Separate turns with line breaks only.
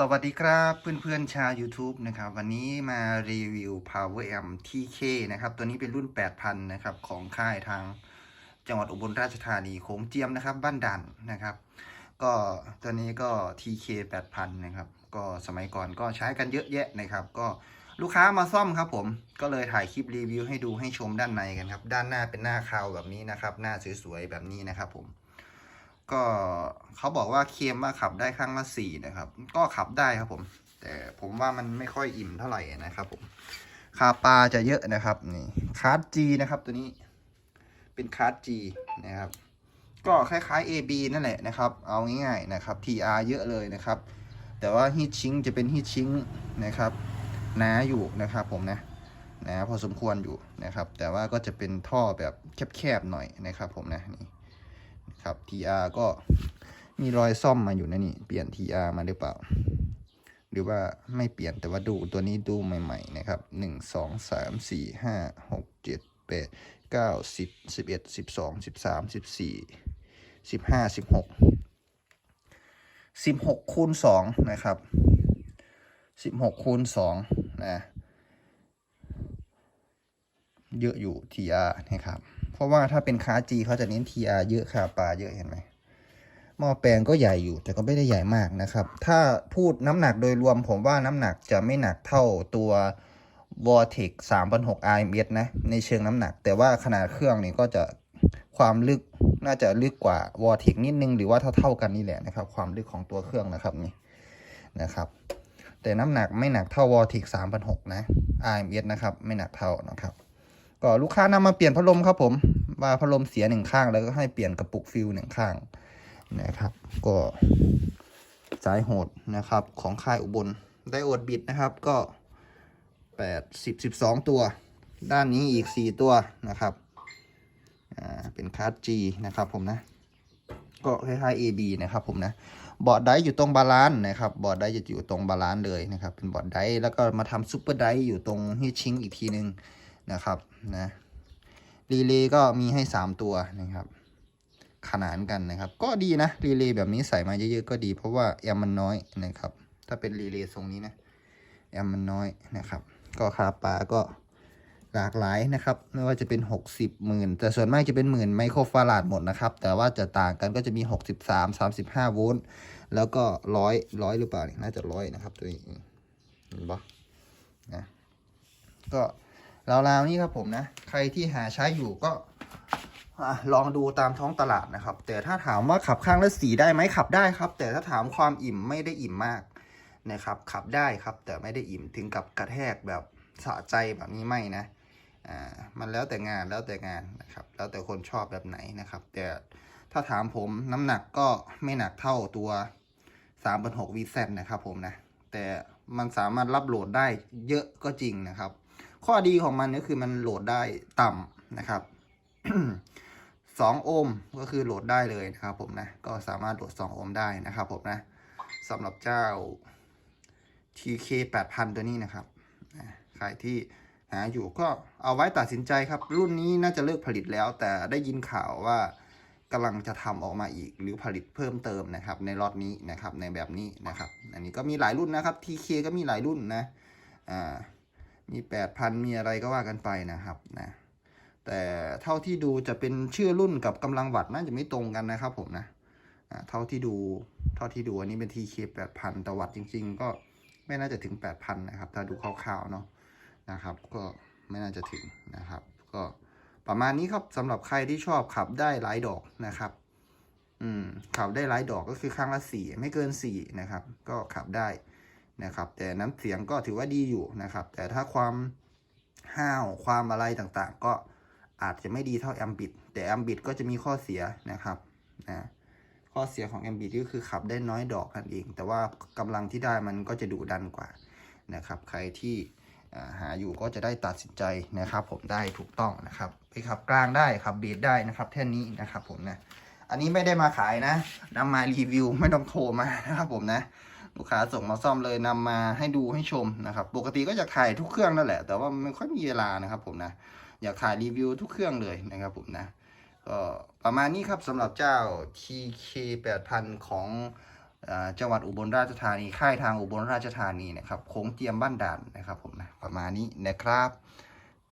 สวัสดีครับเพื่อนๆชาว YouTube นะครับ วันนี้มารีวิว Power Amp TK นะครับ ตัวนี้เป็นรุ่น 8,000 นะครับ ของค่ายทางจังหวัดอุบลราชธานีโขงเจียมนะครับ บ้านดันนะครับ ก็ตัวนี้ก็ TK 8,000 นะครับ ก็สมัยก่อนก็ใช้กันเยอะแยะนะครับ ก็ลูกค้ามาซ่อมครับผมก็เลยถ่ายคลิปรีวิวให้ดูให้ชมด้านในกันครับ ด้านหน้าเป็นหน้าคาวแบบนี้นะครับ หน้าสวยๆแบบนี้นะครับผม ก็เขาบอกว่าเคมว่าขับได้ข้างละสี่นะครับ ก็ขับได้ครับผม แต่ผมว่ามันไม่ค่อยอิ่มเท่าไหร่นะครับผมคาปลาจะเยอะนะครับนี่คาร์ดจีนะครับตัวนี้เป็นคาร์ดจีนะครับ ก็คล้ายๆ AB นั่นแหละนะครับ เอาง่ายๆนะครับ TR เยอะเลยนะครับ แต่ว่าฮีทชิงจะเป็นฮีทชิงนะครับหนาอยู่นะครับผมนะนาพอสมควรอยู่นะครับ แต่ว่าก็จะเป็นท่อแบบแคบๆหน่อยนะครับผมนะนี่ ครับ TR ก็มีรอยซ่อมมาอยู่นะนี่ เปลี่ยน TR มาหรือเปล่า หรือว่าไม่เปลี่ยนแต่ว่าดูตัวนี้ดูใหม่ๆนะครับหนึ่งสองสามสี่ห้าหกเจ็ดแปดเก้าสิบสิบเอ็ดสิบสองสิบสามสิบสี่สิบห้าสิบหกสิบหกคูณสองนะครับสิบหกคูณสองนะ เยอะอยู่ TR นะครับ เพราะว่าถ้าเป็นค้า G เขาจะเน้น TR เยอะคาปลาเยอะเห็นไหมหม้อแปลงก็ใหญ่อยู่แต่ก็ไม่ได้ใหญ่มากนะครับ ถ้าพูดน้ำหนักโดยรวมผมว่าน้ำหนักจะไม่หนักเท่าตัว Vortex 3,600 RMS นะ ในเชิงน้ำหนัก แต่ว่าขนาดเครื่องนี่ก็จะความลึกน่าจะลึกกว่า Vortex นิดนึง หรือว่าเท่าๆกันนี่แหละนะครับ ความลึกของตัวเครื่องนะครับนี่นะครับ แต่น้ำหนักไม่หนักเท่า Vortex 3,600 นะ RMS นะครับ ไม่หนักเท่านะครับ ก็ลูกค้านำมาเปลี่ยนพัดลมครับผมว่าพัดลมเสียหนึ่งข้างแล้วก็ให้เปลี่ยนกระปุกฟิลหนึ่งข้างนะครับ ก็สายโหดนะครับ ของค่ายอุบลไดโอดบิดนะครับก็แปดสิบสิบสองตัว ด้านนี้อีกสี่ตัวนะครับอ่าเป็นคาร์ด G นะครับผมนะก็คล้ายๆ AB นะครับผมนะบอร์ดไดอยู่ตรงบาลานซ์นะครับ บอร์ดไดจะอยู่ตรงบาลานซ์เลยนะครับ เป็นบอร์ดไดแล้วก็มาทำซูเปอร์ไดอยู่ตรงฮีทชิงอีกทีนึง นะครับนะรีเลย์ก็มีให้ 3 ตัวนะครับ ขนานกันนะครับ ก็ดีนะรีเลย์แบบนี้ใส่มาเยอะๆก็ดี เพราะว่าแอมมันน้อยนะครับ ถ้าเป็นรีเลย์ทรงนี้นะแอมมันน้อยนะครับ ก็คาปาก็หลากหลายนะครับ ไม่ว่าจะเป็น 60หมื่นแต่ส่วนมากจะเป็นหมื่นไมโครฟาราดหมดนะครับ แต่ว่าจะต่างกันก็จะมี 63 35 โวลต์แล้วก็ร้อยร้อยหรือเปล่าน่าจะร้อยนะครับตัวนี้เห็นปะนะก็ ราวๆนี้ครับผมนะ ใครที่หาใช้อยู่ก็อลองดูตามท้องตลาดนะครับ แต่ถ้าถามว่าขับข้างละสีได้ไหมขับได้ครับ แต่ถ้าถามความอิ่มไม่ได้อิ่มมากนะครับ ขับได้ครับ แต่ไม่ได้อิ่มถึงกับกระแทกแบบสะใจแบบนี้ไม่นะอ่ามันแล้วแต่งานแล้วแต่งานนะครับ แล้วแต่คนชอบแบบไหนนะครับ แต่ถ้าถามผมน้ำหนักก็ไม่หนักเท่าตัว3 6 6 VZ นะครับผมนะ แต่มันสามารถรับโหลดได้เยอะก็จริงนะครับ ข้อดีของมันก็คือมันโหลดได้ต่ำนะครับสองโอห์มก็คือโหลดได้เลยนะครับผมนะ ก็สามารถโหลด2โอห์มได้นะครับผมนะสำหรับเจ้า TK 8000 ตัวนี้นะครับใครที่หาอยู่ก็เอาไว้ตัดสินใจครับ รุ่นนี้น่าจะเลิกผลิตแล้ว แต่ได้ยินข่าวว่ากำลังจะทำออกมาอีก หรือผลิตเพิ่มเติมนะครับ ในล็อตนี้นะครับในแบบนี้นะครับ อันนี้ก็มีหลายรุ่นนะครับ TK ก็มีหลายรุ่นนะอ่า มีแปดพันมีอะไรก็ว่ากันไปนะครับนะแต่เท่าที่ดูจะเป็นชื่อรุ่นกับกำลังวัตต์น่าจะไม่ตรงกันนะครับผมนะเท่าที่ดูเท่าที่ดูอันนี้เป็น TK แปดพันแต่วัตต์จริง ๆ ก็ไม่น่าจะถึงแปดพันนะครับ ถ้าดูคร่าวๆเนาะนะครับ ก็ไม่น่าจะถึงนะครับ ก็ประมาณนี้ครับสำหรับใครที่ชอบขับได้หลายดอกนะครับ อืมขับได้หลายดอกก็คือข้างละสี่ไม่เกินสี่นะครับ ก็ขับได้ นะครับ แต่น้ำเสียงก็ถือว่าดีอยู่นะครับ แต่ถ้าความห้าวความอะไรต่างๆ ก็อาจจะไม่ดีเท่าแอมบิดแต่แอมบิดก็จะมีข้อเสียนะครับนะข้อเสียของแอมบิดก็คือขับได้น้อยดอกนั่นเอง แต่ว่ากำลังที่ได้มันก็จะดุดันกว่านะครับ ใครที่หาอยู่ก็จะได้ตัดสินใจนะครับ ผมได้ถูกต้องนะครับ ไปขับกลางได้ขับเบีดได้นะครับแท่นี้นะครับผมนะอันนี้ไม่ได้มาขายนะนำมารีวิวไม่ต้องโทรมานะครับผมนะ ลูกค้าส่งมาซ่อมเลยนำมาให้ดูให้ชมนะครับ ปกติก็อยากถ่ายทุกเครื่องนั่นแหละ แต่ว่าไม่ค่อยมีเวลานะครับ ผมนะ อยากถ่ายรีวิวทุกเครื่องเลยนะครับ ผมนะ ก็ประมาณนี้ครับสำหรับเจ้า TK 8000 ของจังหวัดอุบลราชธานี ค่ายทางอุบลราชธานีนะครับโค้งเจียมบ้านด่านนะครับ ผมนะประมาณนี้นะครับ